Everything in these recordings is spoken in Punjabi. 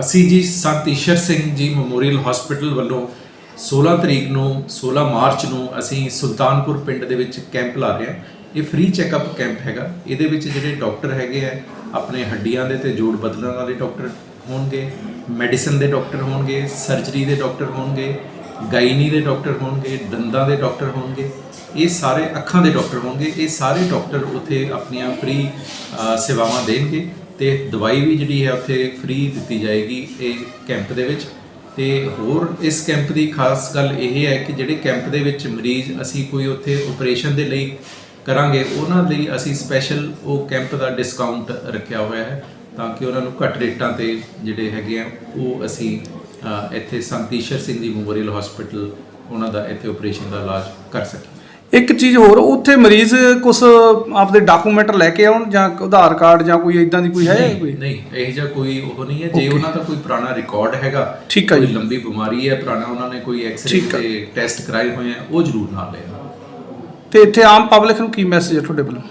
ਅਸੀਂ ਜੀ ਸੰਤ ਈਸ਼ਰ ਸਿੰਘ ਜੀ ਮੈਮੋਰੀਅਲ ਹਸਪੀਟਲ ਵੱਲੋਂ 16 ਤਰੀਕ ਨੂੰ 16 ਮਾਰਚ ਨੂੰ ਅਸੀਂ ਸੁਲਤਾਨਪੁਰ ਪਿੰਡ ਦੇ ਵਿੱਚ ਕੈਂਪ ਲਾ ਰਹੇ ਹਾਂ। ਇਹ ਫ੍ਰੀ ਚੈੱਕਅਪ ਕੈਂਪ ਹੈਗਾ। ਇਹਦੇ ਵਿੱਚ ਜਿਹੜੇ ਡਾਕਟਰ ਹੈਗੇ ਆ, ਆਪਣੇ ਹੱਡੀਆਂ ਦੇ ਤੇ ਜੋੜ ਬਦਲਣ ਵਾਲੇ ਡਾਕਟਰ ਹੋਣਗੇ, ਮੈਡੀਸਨ ਦੇ ਡਾਕਟਰ ਹੋਣਗੇ, ਸਰਜਰੀ ਦੇ ਡਾਕਟਰ ਹੋਣਗੇ ਗਾਇਨੀ ਦੇ ਡਾਕਟਰ ਹੋਣਗੇ, ਦੰਦਾਂ ਦੇ ਡਾਕਟਰ ਹੋਣਗੇ, ਇਹ ਸਾਰੇ ਅੱਖਾਂ ਦੇ ਡਾਕਟਰ ਹੋਣਗੇ, ਇਹ ਸਾਰੇ ਡਾਕਟਰ ਉੱਥੇ ਆਪਣੀਆਂ ਫ੍ਰੀ ਸੇਵਾਵਾਂ ਦੇਣਗੇ ਤੇ ਦਵਾਈ ਵੀ ਜਿਹੜੀ ਹੈ ਉੱਥੇ ਫ੍ਰੀ ਦਿੱਤੀ ਜਾਏਗੀ ਇਹ ਕੈਂਪ ਦੇ ਵਿੱਚ। ਤੇ ਹੋਰ ਇਸ ਕੈਂਪ ਦੀ ਖਾਸ ਗੱਲ ਇਹ ਹੈ ਕਿ ਜਿਹੜੇ ਕੈਂਪ ਦੇ ਵਿੱਚ ਮਰੀਜ਼ ਅਸੀਂ ਕੋਈ ਉੱਥੇ ਆਪਰੇਸ਼ਨ ਦੇ ਲਈ ਕਰਾਂਗੇ, ਉਹਨਾਂ ਲਈ ਅਸੀਂ ਸਪੈਸ਼ਲ ਉਹ ਕੈਂਪ ਦਾ ਡਿਸਕਾਊਂਟ ਰੱਖਿਆ ਹੋਇਆ ਹੈ ਤਾਂ ਕਿ ਉਹਨਾਂ ਨੂੰ ਘੱਟ ਰੇਟਾਂ ਤੇ ਜਿਹੜੇ ਹੈਗੇ ਆ, ਉਹ ਅਸੀਂ ਇੱਥੇ ਸੰਤੀਸ਼ਰ ਸਿੰਘ ਜੀ ਮੈਮੋਰੀਅਲ ਹਸਪੀਟਲ ਉਹਨਾਂ ਦਾ ਇੱਥੇ ਆਪਰੇਸ਼ਨ ਦਾ ਇਲਾਜ ਕਰ ਸਕੀਏ ਇੱਕ ਚੀਜ਼ ਹੋਰ ਉੱਥੇ ਮਰੀਜ਼ ਕੁਝ ਆਪਦੇ ਡਾਕੂਮੈਂਟ ਲੈ ਕੇ ਆਉਣ ਜਾਂ ਆਧਾਰ ਕਾਰਡ ਜਾਂ ਕੋਈ ਇਦਾਂ ਦੀ ਕੋਈ ਹੈ ਕੋਈ? ਨਹੀਂ ਇਹ ਜਿਹਾ ਕੋਈ ਉਹ ਨਹੀਂ ਹੈ। ਜੇ ਉਹਨਾਂ ਦਾ ਕੋਈ ਪੁਰਾਣਾ ਰਿਕਾਰਡ ਹੈਗਾ ਠੀਕ ਹੈ ਕੋਈ ਜੀ। ਲੰਬੀ ਬਿਮਾਰੀ ਹੈ ਪੁਰਾਣਾ ਉਹਨਾਂ ਨੇ ਕੋਈ ਐਕਸਰੇ। ਤੇ ਟੈਸਟ ਕਰਾਏ ਹੋਏ ਆ ਉਹ ਜ਼ਰੂਰ ਨਾਲ ਲੈਣ ਤੇ ਇੱਥੇ ਆਮ ਪਬਲਿਕ ਨੂੰ ਕੀ ਮੈਸੇਜ ਹੈ ਤੁਹਾਡੇ ਵੱਲੋਂ?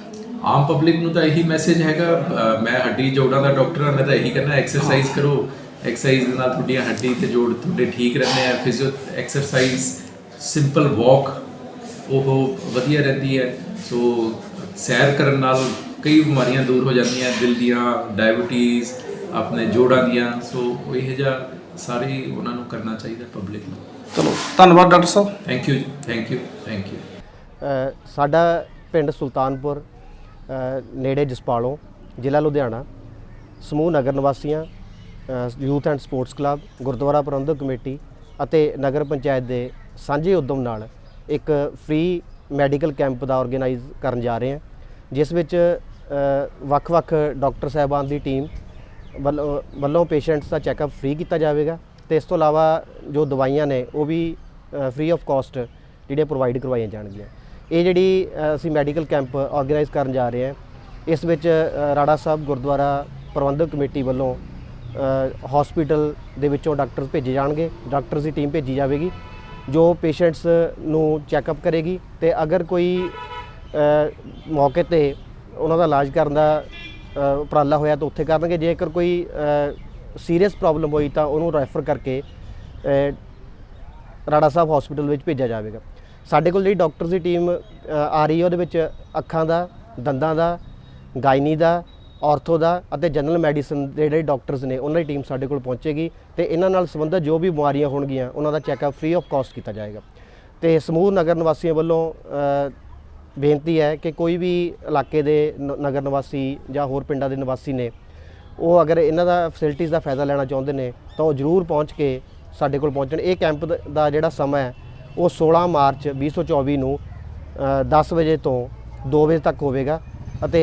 ਆਮ ਪਬਲਿਕ ਨੂੰ ਤਾਂ ਇਹੀ ਮੈਸੇਜ ਹੈਗਾ ਮੈਂ ਹੱਡੀ ਜੋੜਾਂ ਦਾ ਡਾਕਟਰ ਹਾਂ ਮੈਂ ਤਾਂ ਇਹੀ ਕਹਿੰਦਾ ਐਕਸਰਸਾਈਜ਼ ਕਰੋ ਐਕਸਰਸਾਈਜ਼ ਦੇ ਨਾਲ ਤੁਹਾਡੀਆਂ ਹੱਡੀ ਤੇ ਜੋੜ ਤੁਹਾਡੇ ਠੀਕ ਰਹਿੰਦੇ ਆ ਫਿਜ਼ੀਓ ਐਕਸਰਸਾਈਜ਼ ਸਿੰਪਲ ਵਾਕ ਉਹ ਵਧੀਆ ਰਹਿੰਦੀ ਹੈ। ਸੋ ਸੈਰ ਕਰਨ ਨਾਲ ਕਈ ਬਿਮਾਰੀਆਂ ਦੂਰ ਹੋ ਜਾਂਦੀਆਂ ਦਿਲ ਦੀਆਂ ਡਾਇਬੀਟੀਜ਼ ਆਪਣੇ ਜੋੜਾਂ ਦੀਆਂ। ਸੋ ਇਹ ਜਿਹਾ ਸਾਰੇ ਉਹਨਾਂ ਨੂੰ ਕਰਨਾ ਚਾਹੀਦਾ ਪਬਲਿਕ ਨੂੰ। ਚਲੋ ਧੰਨਵਾਦ doctor Sahib. Thank you thank you thank you ਸਾਡਾ ਪਿੰਡ ਸੁਲਤਾਨਪੁਰ ਨੇੜੇ ਜਸਪਾਲੋਂ ਜ਼ਿਲ੍ਹਾ ਲੁਧਿਆਣਾ ਸਮੂਹ ਨਗਰ ਨਿਵਾਸੀਆਂ youth and sports club, gurdwara Parbandhak committee ਅਤੇ ਨਗਰ ਪੰਚਾਇਤ ਦੇ ਸਾਂਝੇ ਉਦਮ ਨਾਲ ਇੱਕ ਫ੍ਰੀ ਮੈਡੀਕਲ ਕੈਂਪ ਦਾ ਆਰਗੇਨਾਈਜ਼ ਕਰਨ ਜਾ ਰਹੇ ਹਾਂ, ਜਿਸ ਵਿੱਚ ਵੱਖ-ਵੱਖ ਡਾਕਟਰ ਸਾਹਿਬਾਨ ਦੀ ਟੀਮ ਵੱਲੋਂ ਵੱਲੋਂ ਪੇਸ਼ੈਂਟਸ ਦਾ ਚੈੱਕਅਪ ਫ੍ਰੀ ਕੀਤਾ ਜਾਵੇਗਾ ਤੇ ਇਸ ਤੋਂ ਇਲਾਵਾ ਜੋ ਦਵਾਈਆਂ ਨੇ, ਉਹ ਵੀ ਫ੍ਰੀ ਆਫ ਕਾਸਟ ਜਿਹੜੀਆਂ ਪ੍ਰੋਵਾਈਡ ਕਰਵਾਈਆਂ ਜਾਣਗੀਆਂ। ਇਹ ਜਿਹੜੀ ਅਸੀਂ ਮੈਡੀਕਲ ਕੈਂਪ ਆਰਗੇਨਾਈਜ਼ ਕਰਨ ਜਾ ਰਹੇ ਹਾਂ, ਇਸ ਵਿੱਚ ਰਾੜਾ ਸਾਹਿਬ ਗੁਰਦੁਆਰਾ ਪ੍ਰਬੰਧਕ ਕਮੇਟੀ ਵੱਲੋਂ ਹਸਪੀਟਲ ਦੇ ਵਿੱਚੋਂ ਡਾਕਟਰ ਭੇਜੇ ਜਾਣਗੇ। ਡਾਕਟਰਸ ਦੀ ਟੀਮ ਭੇਜੀ ਜਾਵੇਗੀ, ਜੋ ਪੇਸ਼ੈਂਟਸ ਨੂੰ ਚੈੱਕਅਪ ਕਰੇਗੀ ਤੇ ਅਗਰ ਕੋਈ ਮੌਕੇ ਤੇ ਉਹਨਾਂ ਦਾ ਇਲਾਜ ਕਰਨ ਦਾ ਉਪਰਾਲਾ ਹੋਇਆ ਤਾਂ ਉੱਥੇ ਕਰਨਗੇ। ਜੇਕਰ ਕੋਈ ਸੀਰੀਅਸ ਪ੍ਰੋਬਲਮ ਹੋਈ ਤਾਂ ਉਹਨੂੰ ਰੈਫਰ ਕਰਕੇ ਰਾੜਾ ਸਾਹਿਬ ਹਸਪੀਟਲ ਵਿੱਚ ਭੇਜਿਆ ਜਾਵੇਗਾ। ਸਾਡੇ ਕੋਲ ਜਿਹੜੀ ਡਾਕਟਰਸ ਦੀ ਟੀਮ ਆ ਰਹੀ ਹੈ, ਉਹਦੇ ਵਿੱਚ ਅੱਖਾਂ ਦਾ, ਦੰਦਾਂ ਦਾ, ਗਾਇਨੀ ਦਾ ਆਰਥੋ ਦਾ ਅਤੇ ਜਨਰਲ ਮੈਡੀਸਨ ਦੇ ਜਿਹੜੇ ਡਾਕਟਰਸ ਨੇ ਉਹਨਾਂ ਦੀ ਟੀਮ ਸਾਡੇ ਕੋਲ ਪਹੁੰਚੇਗੀ ਤੇ ਇਹਨਾਂ ਨਾਲ ਸੰਬੰਧਿਤ ਜੋ ਵੀ ਬਿਮਾਰੀਆਂ ਹੋਣਗੀਆਂ ਉਹਨਾਂ ਦਾ ਚੈੱਕਅਪ ਫ੍ਰੀ ਆਫ ਕਾਸਟ ਕੀਤਾ ਜਾਏਗਾ। ਤੇ ਸਮੂਹ ਨਗਰ ਨਿਵਾਸੀਆਂ ਵੱਲੋਂ ਬੇਨਤੀ ਹੈ ਕਿ ਕੋਈ ਵੀ ਇਲਾਕੇ ਦੇ ਨ- ਨਗਰ ਨਿਵਾਸੀ ਜਾਂ ਹੋਰ ਪਿੰਡਾਂ ਦੇ ਨਿਵਾਸੀ ਨੇ ਉਹ ਅਗਰ ਇਹਨਾਂ ਦਾ ਫੈਸਿਲਿਟੀਜ਼ ਦਾ ਫਾਇਦਾ ਲੈਣਾ ਚਾਹੁੰਦੇ ਨੇ ਤਾਂ ਉਹ ਜ਼ਰੂਰ ਪਹੁੰਚ ਕੇ ਸਾਡੇ ਕੋਲ ਪਹੁੰਚਣ। ਇਹ ਕੈਂਪ ਦਾ ਜਿਹੜਾ ਸਮਾਂ ਹੈ ਉਹ 16 ਮਾਰਚ 2024 ਨੂੰ ਅ, 10 ਵਜੇ ਤੋਂ 2 ਵਜੇ ਤੱਕ ਹੋਵੇਗਾ ਅਤੇ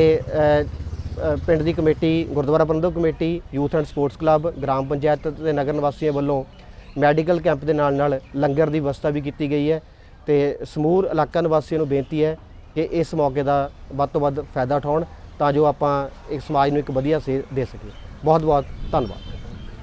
ਪਿੰਡ ਦੀ committee, gurdwara Parbandhak committee, youth and sports club, gram panchayat ਤੇ ਨਗਰ ਨਿਵਾਸੀਆਂ ਵੱਲੋਂ ਮੈਡੀਕਲ ਕੈਂਪ ਦੇ ਨਾਲ ਨਾਲ ਲੰਗਰ ਦੀ ਵਿਵਸਥਾ ਵੀ ਕੀਤੀ ਗਈ ਹੈ ਤੇ ਸਮੂਹ ਇਲਾਕਾ ਨਿਵਾਸੀਆਂ ਨੂੰ ਬੇਨਤੀ ਹੈ ਕਿ ਇਸ ਮੌਕੇ ਦਾ ਵੱਧ ਤੋਂ ਵੱਧ ਫਾਇਦਾ ਉਠਾਉਣ ਤਾਂ ਜੋ ਆਪਾਂ ਇੱਕ ਸਮਾਜ ਨੂੰ ਇੱਕ ਵਧੀਆ ਸੇਧ ਦੇ ਸਕੀਏ। ਬਹੁਤ ਬਹੁਤ ਧੰਨਵਾਦ।